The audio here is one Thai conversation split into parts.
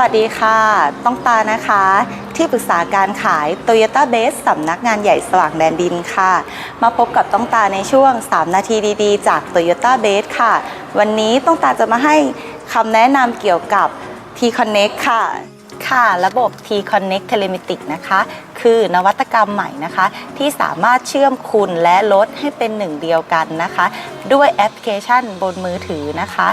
วัสดีค่ะ ต้องตานะคะ ที่ปรึกษาการขาย Toyota Base สำนักงานใหญ่สว่างแดนดินค่ะ มาพบกับต้องตาในช่วง 3 นาทีดีๆ จาก Toyota Base ค่ะ วันนี้ต้องตาจะมาให้คำแนะนำเกี่ยวกับ T-Connect ค่ะ ค่ะ ระบบ T-Connect Telematic นะคะ คือนวัตกรรมใหม่นะคะ ที่สามารถเชื่อมคุณและรถให้เป็นหนึ่งเดียวกันนะคะ ด้วยแอปพลิเคชันบนมือถือนะคะ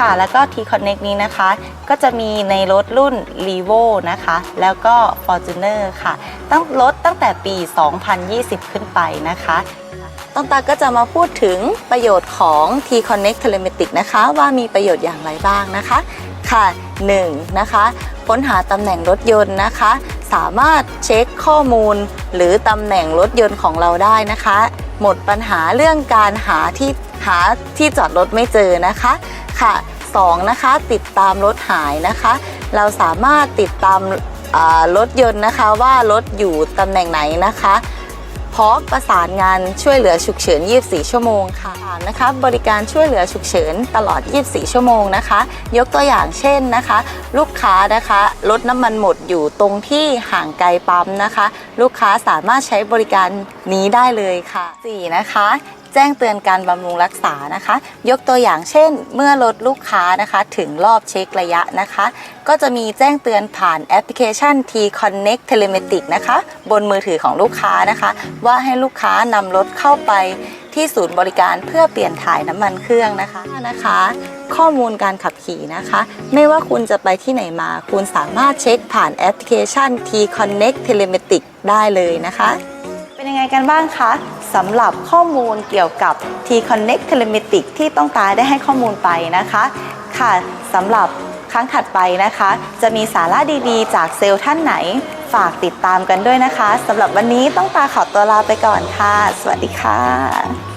ค่ะ แล้วก็ T-Connect นี้นะคะ ก็จะมีในรถรุ่น r e v o นะคะ แล้วก็ Fortuner ค่ะ ตั้งรถตั้งแต่ปี 2020 ขึ้นไปนะคะต้องตาก็จะมาพูดถึงประโยชน์ของ T-Connect Telematic นะคะ ว่ามีประโยชน์อย่างไรบ้างนะคะ ค่ะ 1. นะคะ ค้นหาตำแหน่งรถยนต์นะคะ สามารถเช็คข้อมูล หรือตำแหน่งรถยนต์ของเราได้นะคะ หมดปัญหาเรื่องการหาที่ หาที่จอดรถไม่เจอนะคะค่ะ 2. นะคะติดตามรถหายนะคะ เราสามารถติดตามรถยนต์นะคะว่ารถอยู่ตำแหน่งไหนนะคะพร้อมประสานงานช่วยเหลือฉุกเฉิน 24 ชั่วโมงค่ะนะคะ บริการช่วยเหลือฉุกเฉินตลอด 24 ชั่วโมงนะคะ ยกตัวอย่างเช่นนะคะ ลูกค้านะคะรถน้ำมันหมดอยู่ตรงที่ห่างไกลปั๊มนะคะ ลูกค้าสามารถใช้บริการนี้ได้เลยค่ะ 4. นะคะ แจ้งเตือนการบำรุงรักษานะคะ ยกตัวอย่างเช่น เมื่อรถลูกค้านะคะ ถึงรอบเช็คระยะนะคะ ก็จะมีแจ้งเตือนผ่านแอปพลิเคชัน T Connect Telematic นะคะ บนมือถือของลูกค้านะคะ ว่าให้ลูกค้านำรถเข้าไปที่ศูนย์บริการเพื่อเปลี่ยนถ่ายน้ำมันเครื่องนะคะนะคะ ข้อมูลการขับขี่นะคะ ไม่ว่าคุณจะไปที่ไหนมา คุณสามารถเช็คผ่านแอปพลิเคชัน T Connect Telematic ได้เลยนะคะ เป็นยังไงกันบ้างคะ สำหรับข้อมูลเกี่ยวกับ T Connect Telematic ที่ต้องตาได้ให้ข้อมูลไปนะคะ ค่ะสำหรับครั้งถัดไปนะคะ จะมีสาระดีๆ จากเซลล์ท่านไหน ฝากติดตามกันด้วยนะคะสำหรับวันนี้ต้องตาขอตัวลาไปก่อนค่ะ สวัสดีค่ะ